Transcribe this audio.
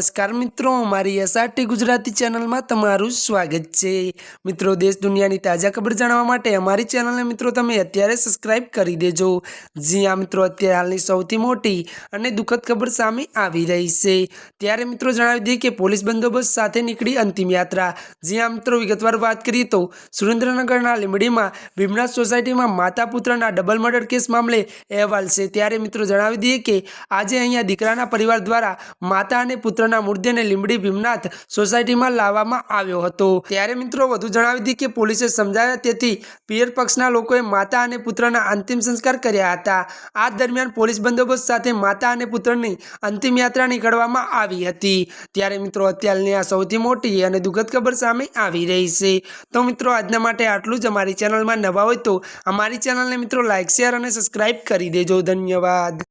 નમસ્કાર મિત્રો મારી એસઆરટી ગુજરાતી ચેનલમાં તમારું સ્વાગત છે. મિત્રો, દેશ દુનિયાની તાજા ખબર જાણવા માટે અમારી ચેનલને મિત્રો તમે અત્યારે સબસ્ક્રાઇબ કરી દેજો. જી આ મિત્રો, અત્યારે હાલની સૌથી મોટી અને દુઃખદ ખબર સામે આવી રહી છે. ત્યારે મિત્રો જણાવી દઈએ કે પોલીસ બંદોબસ્ત સાથે નીકળી અંતિમ યાત્રા. જી આ મિત્રો, વિગતવાર વાત કરીએ તો સુરેન્દ્રનગરના લીંબડીમાં ભીમનાથ સોસાયટીમાં માતા પુત્રના ડબલ મર્ડર કેસ મામલે અહેવાલ છે. ત્યારે મિત્રો જણાવી દઈએ કે આજે અહીંયા દીકરાના પરિવાર દ્વારા માતા અને પુત્રના મૃતદેહને લીંબડી ભીમનાથ સોસાયટીમાં લાવવામાં આવ્યો હતો. ત્યારે મિત્રો વધુ જણાવી હતી કે પોલીસે સમજાવ્યા તેથી પિયર પક્ષના લોકોએ માતા અને પુત્રના અંતિમ સંસ્કાર કર્યા હતા. આ દરમિયાન પોલીસ બંદોબસ્ત સાથે માતા અને પુત્રની અંતિમ યાત્રા નીકળવામાં આવી હતી. ત્યારે મિત્રો અત્યારની આ સૌથી મોટી અને દુઃખદ ખબર સામે આવી રહી છે. તો મિત્રો આજના માટે આટલું જ. અમારી ચેનલમાં નવા હોય તો અમારી ચેનલને મિત્રો લાઇક શેર અને સબસ્ક્રાઇબ કરી દેજો. ધન્યવાદ.